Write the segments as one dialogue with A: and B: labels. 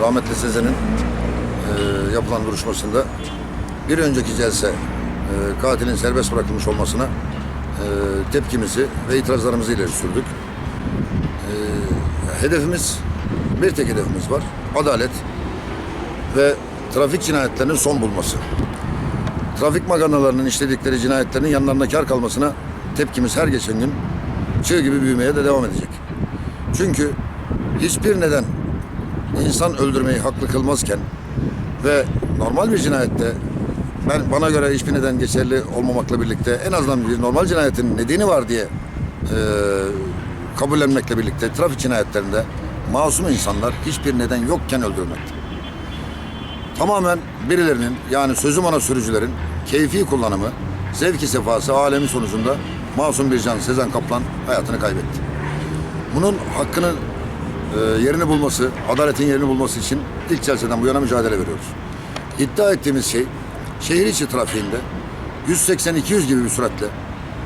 A: rahmetli Sezen'in e, yapılan duruşmasında bir önceki celse e, katilin serbest bırakılmış olmasına e, tepkimizi ve itirazlarımızı ileri sürdük. E, hedefimiz, bir tek hedefimiz var. Adalet ve trafik cinayetlerinin son bulması. Trafik maganalarının işledikleri cinayetlerin yanlarında kar kalmasına tepkimiz her geçen gün çığ gibi büyümeye de devam edecek. Çünkü hiçbir neden insan öldürmeyi haklı kılmazken ve normal bir cinayette ben bana göre hiçbir neden geçerli olmamakla birlikte en azından bir normal cinayetin nedeni var diye e, kabullenmekle birlikte trafik cinayetlerinde masum insanlar hiçbir neden yokken öldürülmekte. Tamamen birilerinin yani sözüm ona sürücülerin keyfi kullanımı, zevki sefası alemi sonucunda masum bir can Sezen Kaplan hayatını kaybetti. Bunun hakkını e, yerini bulması, adaletin yerini bulması için ilk celseden bu yana mücadele veriyoruz. İddia ettiğimiz şey şehir içi trafiğinde 180-200 gibi bir süratle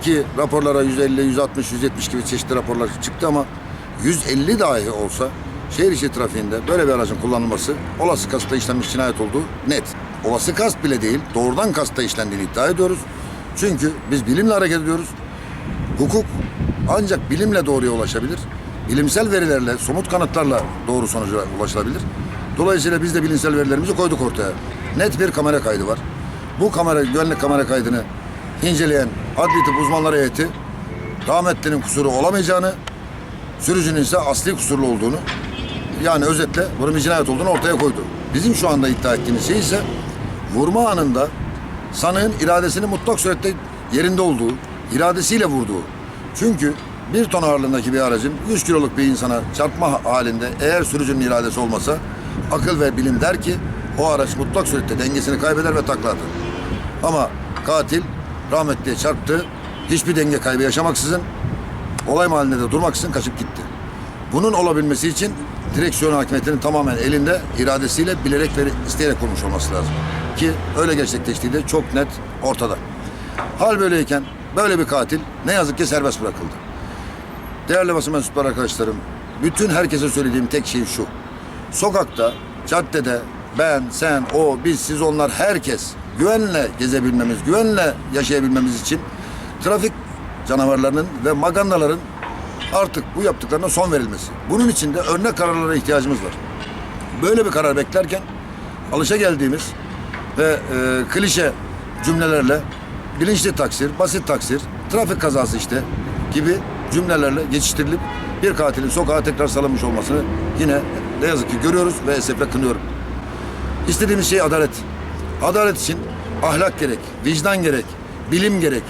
A: ki raporlara 150, 160, 170 gibi çeşitli raporlar çıktı ama 150 dahi olsa şehir içi trafiğinde böyle bir aracın kullanılması olası kastla işlenmiş cinayet olduğu net. Olası kast bile değil, doğrudan kastla işlendiğini iddia ediyoruz. Çünkü biz bilimle hareket ediyoruz. Hukuk ancak bilimle doğruya ulaşabilir. Bilimsel verilerle, somut kanıtlarla doğru sonuca ulaşılabilir. Dolayısıyla biz de bilimsel verilerimizi koyduk ortaya. Net bir kamera kaydı var. Bu kamera, güvenlik kamera kaydını inceleyen adli tıp uzmanları heyeti rahmetlinin kusuru olamayacağını, sürücünün ise asli kusurlu olduğunu yani özetle bunun bir cinayet olduğunu ortaya koydu. Bizim şu anda iddia ettiğimiz şey ise vurma anında sanığın iradesinin mutlak surette yerinde olduğu, iradesiyle vurduğu. Çünkü bir ton ağırlığındaki bir aracın 100 kiloluk bir insana çarpma halinde eğer sürücünün iradesi olmasa akıl ve bilim der ki o araç mutlak surette dengesini kaybeder ve takla atar. Ama katil rahmetliye çarptı. Hiçbir denge kaybı yaşamaksızın olay mahallinde de durmaksızın kaçıp gitti. Bunun olabilmesi için direksiyon hakimiyetinin tamamen elinde iradesiyle bilerek ve isteyerek kurmuş olması lazım. Ki öyle gerçekleştiği de çok net ortada. Hal böyleyken böyle bir katil ne yazık ki serbest bırakıldı. Değerli basın mensupları arkadaşlarım, bütün herkese söylediğim tek şey şu. Sokakta, caddede ben, sen, o, biz, siz, onlar herkes güvenle gezebilmemiz, güvenle yaşayabilmemiz için trafik canavarlarının ve magandaların artık bu yaptıklarına son verilmesi. Bunun için de örnek kararlara ihtiyacımız var. Böyle bir karar beklerken alışa geldiğimiz ve e, klişe cümlelerle bilinçli taksir, basit taksir, trafik kazası işte gibi cümlelerle geçiştirilip bir katilin sokağa tekrar salınmış olmasını yine ne yazık ki görüyoruz ve esefle kınıyorum. İstediğimiz şey adalet. Adalet için ahlak gerek, vicdan gerek, bilim gerek.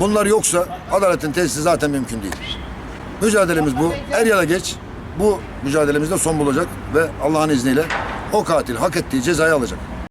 A: Bunlar yoksa adaletin tesisi zaten mümkün değil. Mücadelemiz bu. Er ya da geç bu mücadelemizde son bulacak ve Allah'ın izniyle o katil hak ettiği cezayı alacak.